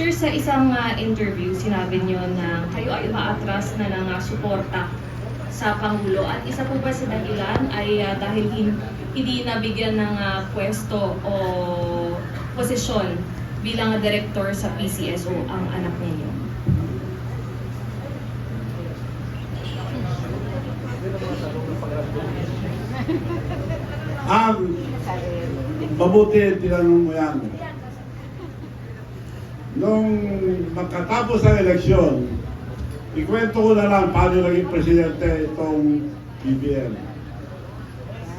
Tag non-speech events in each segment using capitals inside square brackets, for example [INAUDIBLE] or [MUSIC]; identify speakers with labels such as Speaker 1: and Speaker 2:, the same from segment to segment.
Speaker 1: Sir, sa isang ah, interview, sinabi niyo na kayo ay umaatras na ng ah, suporta sa Pangulo. At isa po ba sa dahilan ay ah, dahil hin- hindi nabigyan ng ah, pwesto o posisyon bilang director sa PCSO ang anak ninyo?
Speaker 2: Ang mabuti tinanong mo yan. Nung magkatapos ng eleksyon, ikwento ko na lang paano naging presidente itong BBM.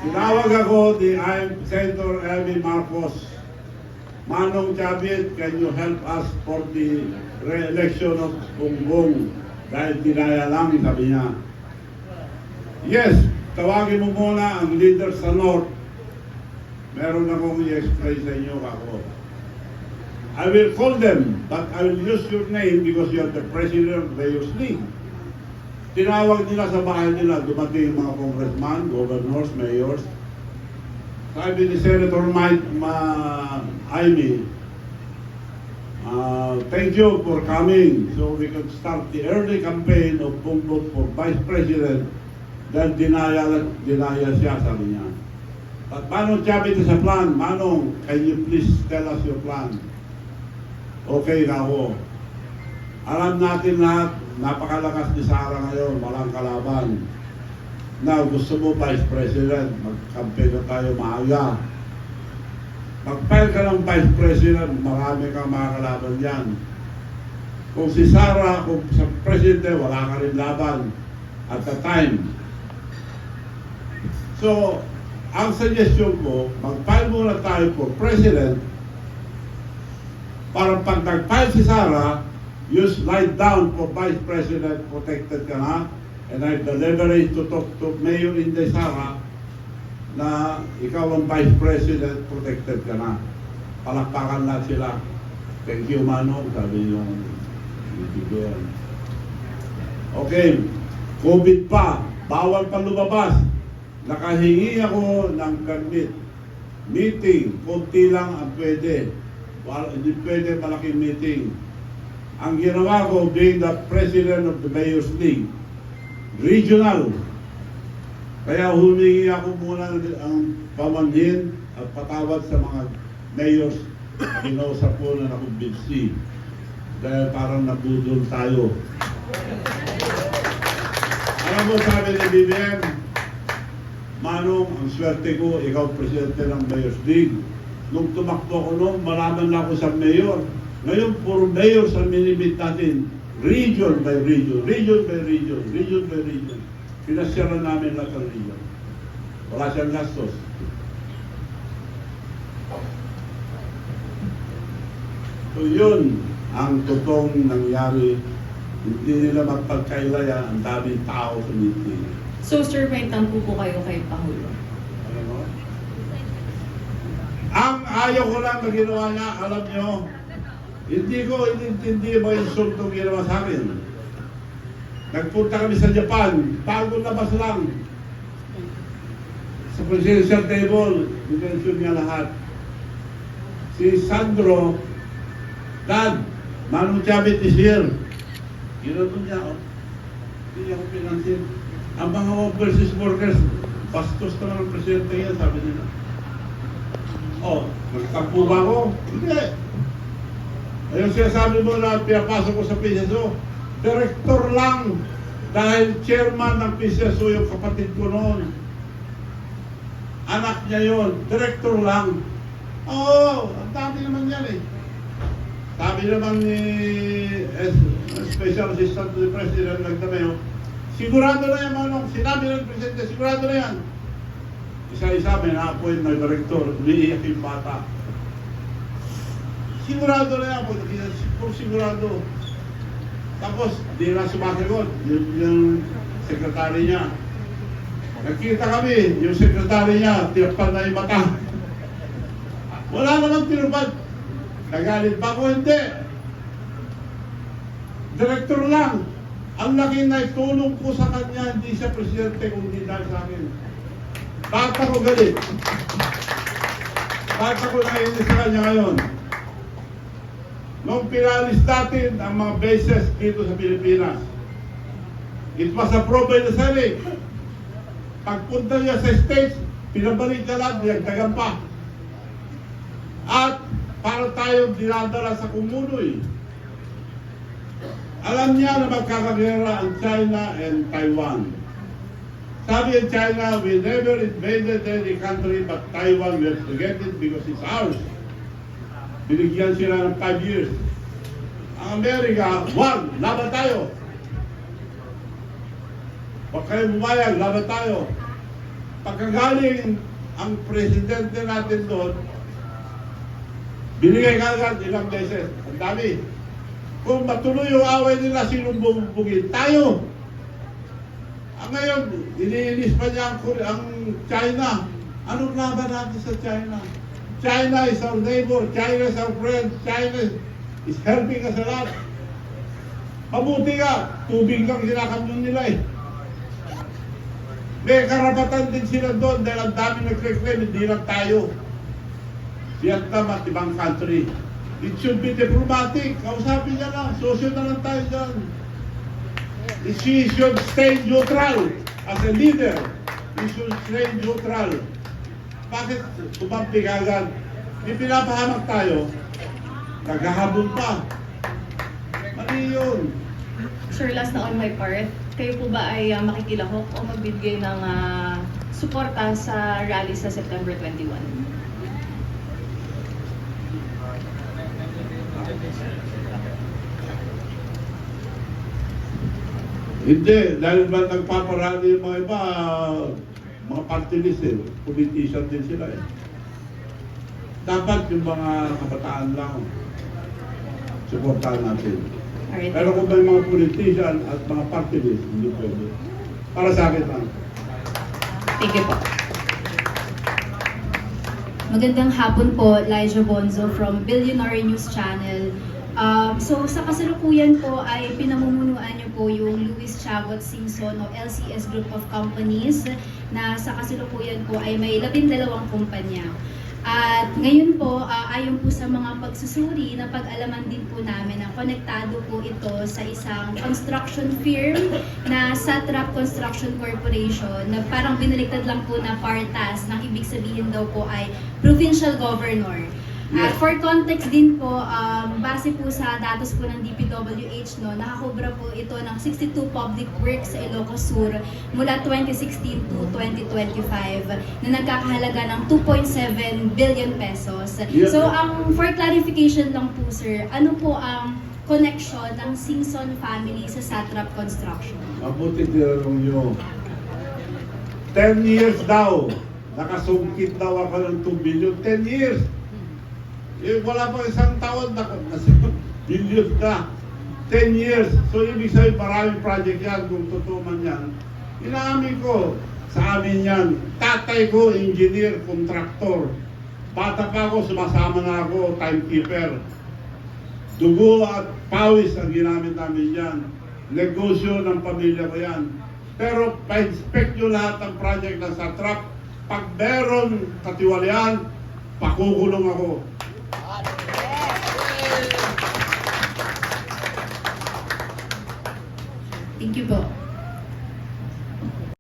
Speaker 2: Tinawag ako ni I'm Senator Amy Marcos. Manong Chavit, can you help us for the re-election of Bongbong? Dahil tinaya lang, sabi niya. Yes, tawagin mo muna ang leader sa North. Meron akong i-explain sa inyo ako. I will call them, but I will use your name because you are the president of the League. Tinawag nila sa bahay nila, dumating mga congressman, governors, mayors. Sabi ni Senator Mike Ma Aimee, uh, thank you for coming so we can start the early campaign of Bongbong for Vice President dahil dinaya, dinaya siya, sabi niya. But Manong Chavit is a plan. Manong, can you please tell us your plan? Okay na ako. Alam natin lahat, napakalakas ni Sara ngayon, walang kalaban. Na gusto mo Vice President, mag-campaign na tayo maaga. Mag-file ka ng Vice President, marami kang makakalaban yan. Kung si Sara, kung sa Presidente, wala ka rin laban at the time. So, ang suggestion ko, mag-file muna tayo for President para pag nag-file si Sara, you slide down for Vice President, protected ka na, and I deliberate to talk to Mayor Inday Sara na ikaw ang Vice President, protected ka na. Palakpakan lang sila. Thank you, Manong, sabi yung bibigyan. Okay, COVID pa, bawal pa lumabas. Nakahingi ako ng permit. Meeting, konti lang ang pwede. Hindi pwede malaking meeting. Ang ginawa ko, being the president of the Mayor's League, regional. Kaya humingi ako muna ng- ang pamanhin at patawad sa mga mayors na kinausap ko na nakumbinsi. Dahil parang nabudol tayo. Alam mo, sabi ni BBM, Manong, ang swerte ko, ikaw presidente ng Mayor's League. Nung tumakbo ko noon, malaman na ako sa mayor. Ngayon, puro mayor sa minimit natin. Region by region, region by region, region by region. Pinasyara namin lahat ng region. Wala siyang gastos. So yun ang totoong nangyari. Hindi nila magpagkailaya ang daming tao sa meeting.
Speaker 1: So, sir, may tampo po kayo kay Pangulo.
Speaker 2: Alam mo? Ang ayaw ko lang na ginawa niya, alam niyo, hindi ko inintindi mo yung insultong ginawa sa akin. Nagpunta kami sa Japan, bago labas lang. Sa presidential table, dinensyon niya lahat. Si Sandro, Dad, Manu Chavit is here. Ginawa niya, oh. Hindi ako pinansin. Ang mga overseas workers, bastos naman ang presidente yan, sabi nila. Oh, nagtampo ba ako? Hindi. Ayun siya sabi mo na pinapasok ko sa PCSO, director lang dahil chairman ng PCSO yung kapatid ko noon. Anak niya yon, director lang. Oo, ang dami naman yan eh. Sabi naman ni Special Assistant to the President Nagdameo, sigurado na yan, Manong. Sinabi ng Presidente, sigurado na yan. Isa-isa may na-appoint na director, umiiyak yung bata. Sigurado na pag puro sigurado. Tapos, di na sumasagot, yung, yung sekretary niya. Nagkita kami, yung sekretary niya, tirapan na yung mata. Wala namang tinupad. Nagalit pa ako, hindi. Direktor lang. Ang laki na itulong ko sa kanya, hindi siya presidente, kundi dahil sa akin. Bakit ako galit? Bakit ako naiinis sa kanya ngayon? Nung pinalis natin ang mga bases dito sa Pilipinas, it was approved by the Senate. Pagpunta niya sa States, pinabalik ka lang, niyagdagan pa. At para tayong dinadala sa kumunoy. Alam niya na magkakagera ang China and Taiwan. Sabi ng China, we never invaded any country but Taiwan, we have to get it because it's ours. Binigyan sila ng 5 years. Ang Amerika, one, laban tayo. Huwag kayo bumayag, laban tayo. Pagkagaling ang presidente natin doon, binigay ka agad ilang beses. Ang dami. Kung matuloy yung away nila, sinong bubugin? Tayo. Ngayon, iniinis pa niya ang, ang China. Anong laban natin sa China? China is our neighbor, China is our friend, China is helping us a lot. Mabuti nga, tubig lang kinakamyon nila eh. May karapatan din sila doon dahil ang dami nagre-claim, hindi lang tayo. Vietnam at ibang country. It should be diplomatic. Kausapin niya lang. Sosyo na lang tayo dyan. She should stay neutral as a leader. He should stay neutral. Bakit tumampi ka agad? May pinapahamak tayo. Naghahabol pa. Mali yun.
Speaker 1: Sir, last na on my part, kayo po ba ay uh, makikilahok o magbibigay ng ah, suporta sa rally sa September 21?
Speaker 2: Hindi, dahil ba nagpaparali yung mga iba, mga party list eh, politician din sila eh. Dapat yung mga kabataan lang, supportahan natin.
Speaker 1: Alright.
Speaker 2: Pero kung may mga politician at mga party list, hindi pwede. Para sa akin lang.
Speaker 1: Thank you po.
Speaker 3: Magandang hapon po, Liza Bonzo from Billionaire News Channel. Um, so sa kasalukuyan po ay pinamumunuan niyo po yung Luis Chavot Simpson o LCS Group of Companies na sa kasalukuyan po ay may labindalawang kumpanya. At ngayon po, ah, ayon po sa mga pagsusuri na pag-alaman din po namin na konektado po ito sa isang construction firm na Satrap Construction Corporation na parang binaliktad lang po na partas ng ibig sabihin daw po ay provincial governor. At for context din po, um, base po sa datos po ng DPWH, no, nakakobra po ito ng 62 public works sa Ilocos Sur mula 2016 to 2025 na nagkakahalaga ng 2.7 billion pesos.
Speaker 2: Yeah.
Speaker 3: So, ang for clarification lang po sir, ano po ang connection ng Simpson family sa Satrap Construction?
Speaker 2: Mabuti tinanong nyo. 10 years daw, nakasungkit daw ako ng 2 billion. 10 years! Eh, wala pa isang taon [LAUGHS] na nasa billion na. 10 years. So, ibig sabihin, maraming project yan kung totoo man yan. Inaamin ko, sa amin yan. Tatay ko, engineer, contractor. Bata pa ako, sumasama na ako, timekeeper. Dugo at pawis ang ginamit namin yan. Negosyo ng pamilya ko yan. Pero pa-inspect nyo lahat ng project ng Satrap. Pag meron katiwalian, pakukulong ako.
Speaker 3: Thank you po.